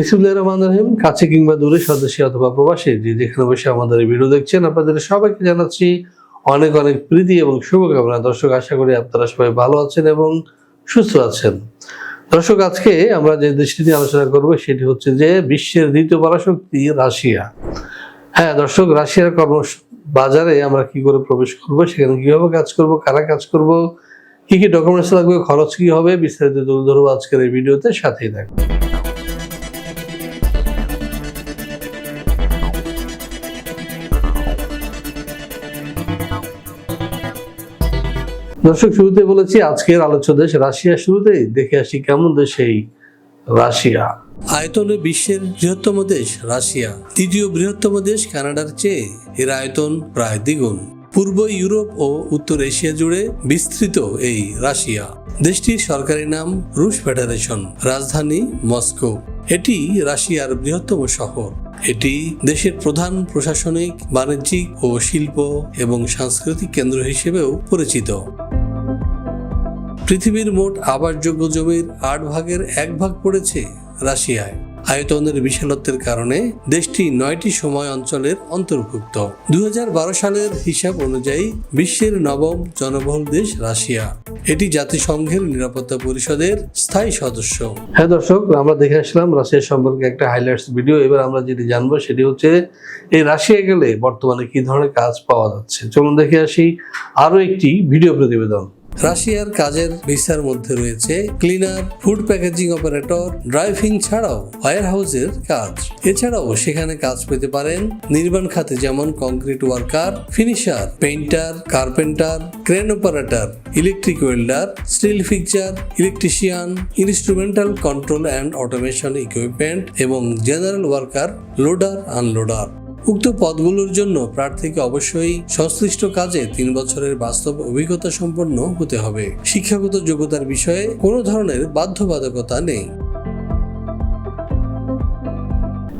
রহমান রহিম, কাছে কিংবা দূরে স্বদেশী অথবা প্রবাসী, যে যেখানে বসে আমাদের ভিডিও দেখছেন, আপনাদের সবাইকে জানাচ্ছি অনেক অনেক প্রীতি এবং শুভকামনা। দর্শক, আশা করি আপনারা সবাই ভালো আছেন এবং সুস্থ আছেন। দর্শক, আজকে আমরা যে দেশটি নিয়ে আলোচনা করব, সেটি হচ্ছে যে বিশ্বের দ্বিতীয় পরাশক্তি রাশিয়া। হ্যাঁ দর্শক, রাশিয়ার কর্ম বাজারে আমরা কি করে প্রবেশ করব, সেখানে কীভাবে কাজ করব, কারা কাজ করব, কি কি ডকুমেন্টস লাগবে, খরচ কি হবে, বিস্তারিত তুলে ধরবো আজকের এই ভিডিওতে সাথেই থাকবে দর্শক শুরুতে বলেছি আজকের আলোচ্য দেশ রাশিয়া। শুরুতেই দেখে আসি কেমন দেশ এই রাশিয়া। আয়তনে বিশ্বের বৃহত্তম দেশ রাশিয়া। তৃতীয় বৃহত্তম দেশ কানাডার চেয়ে এর আয়তন প্রায় দ্বিগুণ। পূর্ব ইউরোপ ও উত্তর এশিয়া জুড়ে বিস্তৃত এই রাশিয়া। দেশটির সরকারি নাম রুশ ফেডারেশন, রাজধানী মস্কো। এটি রাশিয়ার বৃহত্তম শহর। এটি দেশের প্রধান প্রশাসনিক, বাণিজ্যিক ও শিল্প এবং সাংস্কৃতিক কেন্দ্র হিসেবেও পরিচিত। পৃথিবীর মোট আবাসযোগ্য জমির আট ভাগের এক ভাগ পড়েছে রাশিয়ায়। আয়তনের বিশালত্বের কারণে দেশটি নয়টি সময় অঞ্চলের অন্তর্ভুক্ত। দুই হাজার বারো সালের হিসাব অনুযায়ী বিশ্বের নবম জনবহুল দেশ রাশিয়া। এটি জাতিসংঘের নিরাপত্তা পরিষদের স্থায়ী সদস্য। হ্যাঁ দর্শক, আমরা দেখে আসলাম রাশিয়া সম্পর্কে একটা হাইলাইটস ভিডিও এবার আমরা যেটি জানব সেটি হচ্ছে, এই রাশিয়া গেলে বর্তমানে কি ধরনের কাজ পাওয়া যাচ্ছে? চলুন দেখে আসি আরও একটি ভিডিও প্রতিবেদন। রাশিয়ার কাজের ভিসার মধ্যে রয়েছে cleaner, food packaging operator, driving ছাড়াও ওয়ার হাউসের কাজ। এছাড়াও সেখানে কাজ পেতে পারেন নির্মাণ খাতে যেমন concrete worker, finisher, painter, carpenter, crane operator, electric welder, steel fixture, electrician, instrumental control and automation equipment এবং জেনারেল ওয়ার্কার, লোডার, আনলোডার। উক্ত পদগুলোর জন্য প্রার্থীকে অবশ্যই সংশ্লিষ্ট কাজে তিন বছরের বাস্তব অভিজ্ঞতা সম্পন্ন হতে হবে। শিক্ষাগত যোগ্যতার বিষয়ে কোনো ধরনের বাধ্যবাধকতা নেই।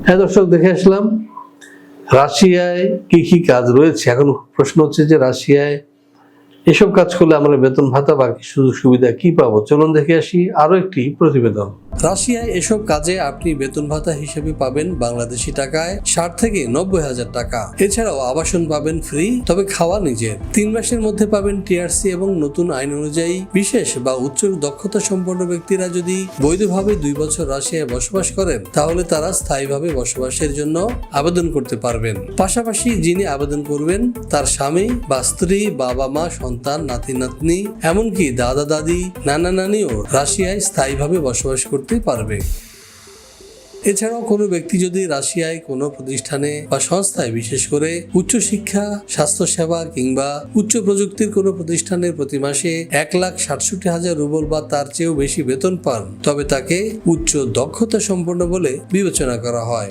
হ্যাঁ দর্শক, দেখে আসলাম। রাশিয়ায় কি কি কাজ রয়েছে? এখন প্রশ্ন হচ্ছে যে রাশিয়ায় এসব কাজ করলে আমরা বেতন ভাতা বা সুযোগ সুবিধা কি পাবো? চলুন দেখে আসি আরও একটি প্রতিবেদন। রাশিয়ায় এসব কাজে আপনি বেতন ভাতা হিসেবে পাবেন বাংলাদেশি টাকায় ষাট থেকে নব্বই হাজার টাকা। এছাড়াও আবাসন পাবেন ফ্রি, তবে খাওয়া নিজের। তিন মাসের মধ্যে পাবেন টিআরসি এবং নতুন আইন অনুযায়ী বিশেষ বা উচ্চ দক্ষতা সম্পন্ন ব্যক্তিরা যদি বৈধভাবে দুই বছর রাশিয়ায় বসবাস করেন, তাহলে তারা স্থায়ীভাবে বসবাসের জন্য আবেদন করতে পারবেন। পাশাপাশি যিনি আবেদন করবেন, তার স্বামী বা স্ত্রী, বাবা মা, সন্তান নাতি নাতনি এমনকি দাদা দাদি নানা নানিও রাশিয়ায় স্থায়ীভাবে বসবাস করতে পারবে। এছাড়াও কোনো ব্যক্তি যদি রাশিয়ায় কোনো প্রতিষ্ঠানে বা সংস্থায়, বিশেষ করে উচ্চশিক্ষা, স্বাস্থ্যসেবা কিংবা উচ্চ প্রযুক্তির কোনো প্রতিষ্ঠানে প্রতি মাসে এক লাখ সাতষট্টি হাজার রুবল বা তার চেয়েও বেশি বেতন পান, তবে তাকে উচ্চ দক্ষতা সম্পন্ন বলে বিবেচনা করা হয়।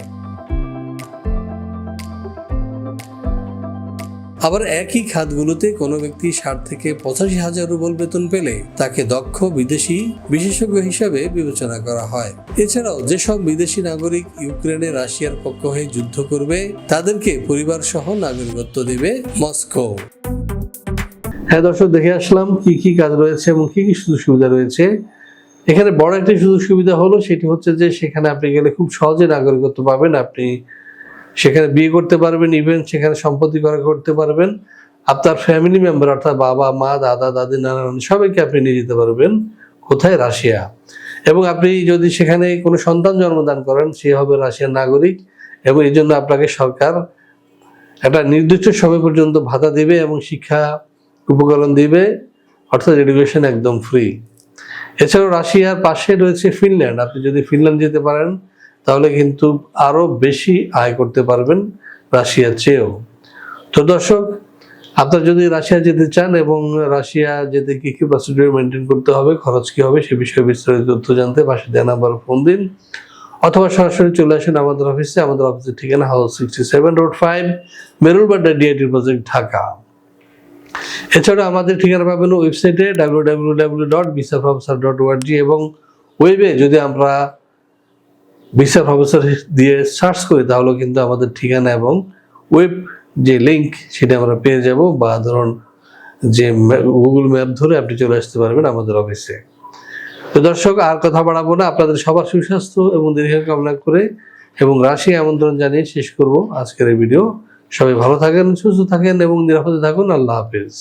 আবার একই খাতগুলোতে কোনো ব্যক্তি ষাট থেকে পঁচাশি হাজার রুবল বেতন পেলে তাকে দক্ষ বিদেশি বিশেষজ্ঞ হিসাবে বিবেচনা করা হয়। এছাড়াও যেসব বিদেশি নাগরিক ইউক্রেনে রাশিয়ার পক্ষ হয়ে যুদ্ধ করবে, তাদেরকে পরিবার সহ নাগরিকত্ব দেবে মস্কো। হ্যাঁ দর্শক, দেখে আসলাম কি কি কাজ রয়েছে এবং কি কি সুযোগ সুবিধা রয়েছে। এখানে বড় একটি সুযোগ সুবিধা হলো, সেটি হচ্ছে যে সেখানে আপনি গেলে খুব সহজে নাগরিকত্ব পাবেন। আপনি সেখানে বিয়ে করতে পারবেন ইভেন সেখানে সম্পত্তি করা করতে পারবেন। আপনার ফ্যামিলি মেম্বার অর্থাৎ বাবা, মা, দাদা, দাদি, নানা সবাইকে আপনি নিয়ে যেতে পারবেন কোথায়? রাশিয়া। এবং আপনি যদি সেখানে কোনো সন্তান জন্মদান করেন, সে হবে রাশিয়ার নাগরিক এবং এই জন্য আপনাকে সরকার একটা নির্দিষ্ট সময় পর্যন্ত ভাতা দেবে এবং শিক্ষা উপকরণ দিবে, অর্থাৎ এডুকেশন একদম ফ্রি এছাড়াও রাশিয়ার পাশে রয়েছে ফিনল্যান্ড। আপনি যদি ফিনল্যান্ড যেতে পারেন তাহলে কিন্তু আরও বেশি আয় করতে পারবেন রাশিয়ার চেয়েও। তো দর্শক, আপনারা যদি রাশিয়া যেতে চান এবং রাশিয়া যেতে কি কি প্রসিডিউর মেনটেন করতে হবে, খরচ কি হবে সে বিষয়ে বিস্তারিত তথ্য জানতে পাশে দেন আবার ফোন দিন অথবা সরাসরি চলে আসেন আমাদের অফিসে আমাদের অফিসের ঠিকানা house sixty seven road five Merul Badda DIT project Dhaka. এছাড়া আমাদের ঠিকানা পাবেন ওয়েবসাইটে ডাব্লিউ ডাব্লিউ ডাব্লিউ ডট বিসাফ ডট ওয়ার্জি এবং ওয়েবে যদি আমরা ভিসা প্রফেসর দিয়ে সার্চ করি, তাহলে কিন্তু আমাদের ঠিকানা এবং ওয়েব যে লিঙ্ক সেটা আমরা পেয়ে যাব বা ধরুন যে গুগল ম্যাপ ধরে আপনি চলে আসতে পারবেন আমাদের অফিসে তো দর্শক, আর কথা বাড়াবো না, আপনাদের সবার সুস্বাস্থ্য এবং দীর্ঘ কামনা করে এবং রাশি আমন্ত্রণ জানিয়ে শেষ করব আজকের এই ভিডিও সবাই ভালো থাকেন, সুস্থ থাকেন এবং নিরাপদে থাকুন। আল্লাহ হাফিজ।